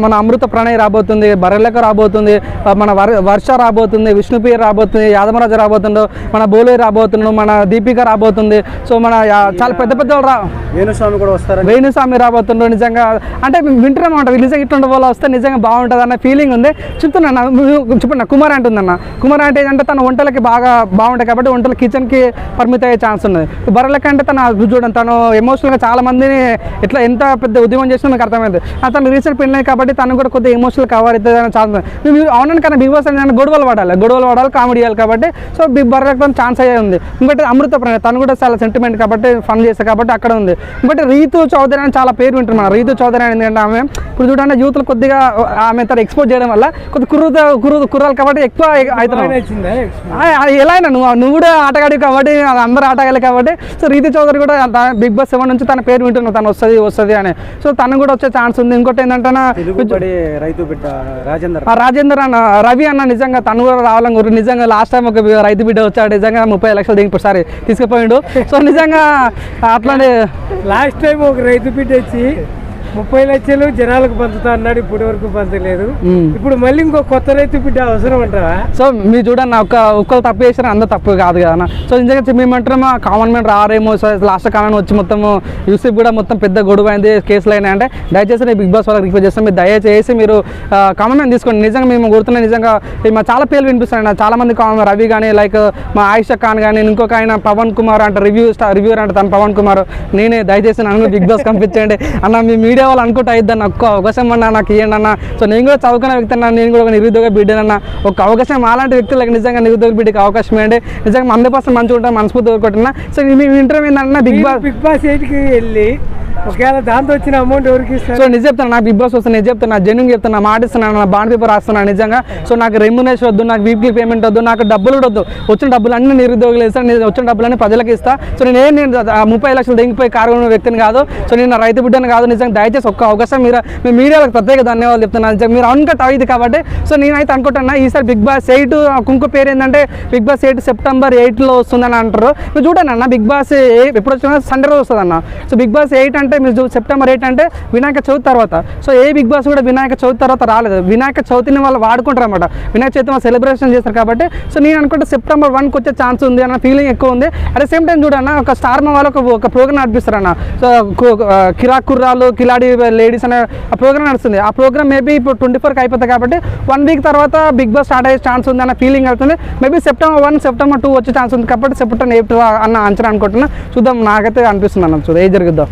మన అమృత ప్రణయ్ రాబోతుంది బర్రెలక రాబోతుంది మన వర్- వర్ష రాబోతుంది విష్ణుప్రియ రాబోతుంది యాదమరాజు రాబోతుండు మన బోలే రాబోతుండు మన దీపిక రాబోతుంది. సో మన చాలా పెద్ద పెద్ద వాళ్ళు రా. వేణుస్వామి కూడా వస్తారని వేణుస్వామి రాబోతుండ్రు నిజంగా. అంటే వింటున్నాం అంట నిజంగా ఇట్లాంటి వాళ్ళు వస్తే నిజంగా బాగుంటుంది అన్న ఫీలింగ్ ఉంది. చెప్తున్నా చెప్పండి కుమార్ అంటుందన్న కుమార్ అంటే ఏంటంటే తన వంటలకి బాగా బాగుంటాయి కాబట్టి వంటల కిచెన్కి పరిమిత అయ్యే ఛాన్స్ ఉంది బర్రెలకి అంటే తన చూడండి తను ఎమోషనల్గా చాలా మందిని ఇట్లా ఎంత పెద్ద ఉద్యమం చేసినా నాకు అర్థమైంది. తను రీసెంట్ పెళ్ళినాయి కాబట్టి తను కూడా కొద్దిగా ఎమోషనల్ కవర్ అవుతుంది ఛాన్స్ ఉంది. మేము కానీ బిగ్ బాస్ అంటే గొడవలు పడాలి. గొడవలు పడాలి కామెడీ చేయాలి కాబట్టి సో బిగ్ బర్రెలకు ఛాన్స్ అయ్యే ఉంది. ఇంకోటి అమృత ప్రణయ్ తను కూడా చాలా సెంటిమెంట్ కాబట్టి ఫన్ చేస్తాను కాబట్టి అక్కడ ఉంది. ఇంకోటి రీతు చౌదరి అని చాలా పేరు వింటున్నాను రీతు చౌదరి అని ఎందుకంటే ఆమె ఇప్పుడు చూడండి యూత్లు కొద్దిగా ఆమె తన ఎక్స్పోజ్ చేయడం వల్ల కొద్ది కుర్రు కుర్రు కుర్రాలు కాబట్టి ఎక్కువ అవుతున్నాం ఆ, అది ఎలా అయినా నువ్వు నువ్వు కూడా ఆటగాడి కాబట్టి అది అందరూ ఆటగాలి కాబట్టి సో రీతి చౌదరి కూడా బిగ్ బాస్ సెవెన్ నుంచి తన పేరు వింటున్నావు తను వస్తుంది వస్తుంది అని. సో తను కూడా వచ్చే ఛాన్స్ ఉంది. ఇంకోటి ఏంటంటే రైతు బిడ్డ రాజేందర్. రాజేందర్ అన్న రవి అన్న నిజంగా తను కూడా రావాలని కోరు నిజంగా లాస్ట్ టైం ఒక రైతు బిడ్డ వచ్చాడు నిజంగా ముప్పై లక్షలు దిగి సారి తీసుకుపోయిండు. సో నిజంగా అట్లానే లాస్ట్ టైం ఒక రైతు బిడ్డ వచ్చి ముప్పై లక్షలు జనాలకు పంచుతా అన్నాడు ఇప్పటి వరకు పంచలేదు. ఇప్పుడు మళ్ళీ ఇంకో కొత్త రైతు బిడ్డ అవసరం అంటావా సో మీరు చూడండి ఒక్క ఒక్కరు తప్పు చేసిన అందరు తప్పు కాదు కదా. సో నిజంగా మేమంటున్నాము కామన్ మ్యాన్ రారేమో లాస్ట్ కామన్ వచ్చి మొత్తం యూసీఫ్ కూడా మొత్తం పెద్ద గొడవ అయింది కేసులు అయినాయి అంటే దయచేసి నేను బిగ్ బాస్ వాళ్ళకి రిక్వెస్ట్ చేస్తాను. మీరు దయచేసి మీరు కామన్ మ్యాన్ తీసుకోండి. నిజంగా మేము గుర్తున్నా నిజంగా మా చాలా పేర్లు వినిపిస్తాయి నాకు చాలా మంది కామన్ రవి కానీ లైక్ మా ఆయిషా ఖాన్ కానీ ఇంకొక ఆయన పవన్ కుమార్ అంటే రివ్యూ రివ్యూర్ అంటే తను పవన్ కుమార్. నేనే దయచేసి నన్ను బిగ్ బాస్ పంపించండి. అన్న మీ మీడియా వాళ్ళు అనుకుంటే అయిద్ది అన్న ఒక్క అవకాశం అన్న నాకు ఇవ్వండి అన్న సో నేను కూడా చదువుకున్న వ్యక్తి అన్న నేను కూడా ఒక నిరుద్యోగ బిడ్డనన్న ఒక అవకాశం అలాంటి వ్యక్తులకు నిజంగా నిరుద్యోగ బిడ్డకి అవకాశం ఇవ్వండి. నిజంగా పర్సెంట్ మంచిగా ఉంటాను మనస్ఫూర్తి కోరుకుంటున్నా. సో మీ ఇంటర్వ్యూ ఏంటంటే బిగ్ బాస్ బిగ్ బాస్ ఎయిట్కి వెళ్ళి ఒకవేళ దాంతో వచ్చిన అమౌంట్ ఎవరికి ఇస్తారు? సో నిజం చెప్తాను నాకు బిగ్ బాస్ వస్తుంది నేను చెప్తున్నా జెన్యున్ చెప్తున్నా మాట ఇస్తున్నాను నా బాండ్ పేపర్ రాస్తున్నాను నిజంగా. సో నాకు రెమ్యునేషన్ వద్దు నాకు వీక్లీ పేమెంట్ వద్దు నాకు డబ్బులు కూడా వద్దు. వచ్చిన డబ్బులు అన్ని నిరుద్యోగులు ఇస్తాను నేను వచ్చిన డబ్బులన్నీ ప్రజలకు ఇస్తా. సో నేను ఏం నేను ముప్పై లక్షలు దిగిపోయి కారు వ్యక్తిని కాదు. సో నేను నా రైతు బిడ్డను కాదు నిజంగా దయచేసి ఒక్క అవకాశం మీరు మీ మీడియాలకు ప్రత్యేక ధన్యవాదాలు చెప్తున్నాను నిజంగా మీరు అనుకట్ అయింది కాబట్టి సో నేనైతే అనుకుంటున్నా ఈసారి బిగ్ బాస్ ఎయిట్ ఇంకో పేరు ఏంటంటే బిగ్ బాస్ ఎయిట్ సెప్టెంబర్ ఎయిట్లో వస్తుందని అంటారు. మీరు చూడండి అన్న బిగ్ బాస్ ఏ- ఎప్పుడు వచ్చినా సండే రోజు వస్తుంది అన్న సో బిగ్ బాస్ ఎయిట్ అంటే మీరు సెప్టెంబర్ ఎయిట్ అంటే వినాయక చవితి తర్వాత. సో ఏ బిగ్ బాస్ కూడా వినాయక చవితి తర్వాత రాలేదు. వినాయక చవితిని వాళ్ళు వాడుకుంటారు అనమాట వినాయక చవితి వాళ్ళు సెలబ్రేషన్ చేస్తారు కాబట్టి. సో నేను అనుకుంటే సెప్టెంబర్ వన్కి వచ్చే ఛాన్స్ ఉంది అన్న ఫీలింగ్ ఎక్కువ ఉంది. అట్ ద సేమ్ టైం చూడన్న ఒక స్టార్ మా వాళ్ళు ఒక ప్రోగ్రామ్ నడిపిస్తారు అన్న. సో కిరా కుర్రాలు కిలాడి లేడీస్ అనే ఆ ప్రోగ్రామ్ నడుస్తుంది. ఆ ప్రోగ్రామ్ మేబీ ఇప్పుడు ట్వంటీ ఫోర్కి అయిపోతుంది కాబట్టి వన్ వీక్ తర్వాత బిగ్ బాస్ స్టార్ట్ అయ్యే ఛాన్స్ ఉంది అన్న ఫీలింగ్ అవుతుంది maybe September one September two వచ్చే ఛాన్స్ ఉంది కాబట్టి సెప్టెంబర్ ఎయిట్ అన్న అంచనా అనుకుంటున్నా. చూద్దాం నాకైతే అనిపిస్తుంది అన్న. చూద్దాం ఏ జరుగుద్దాం.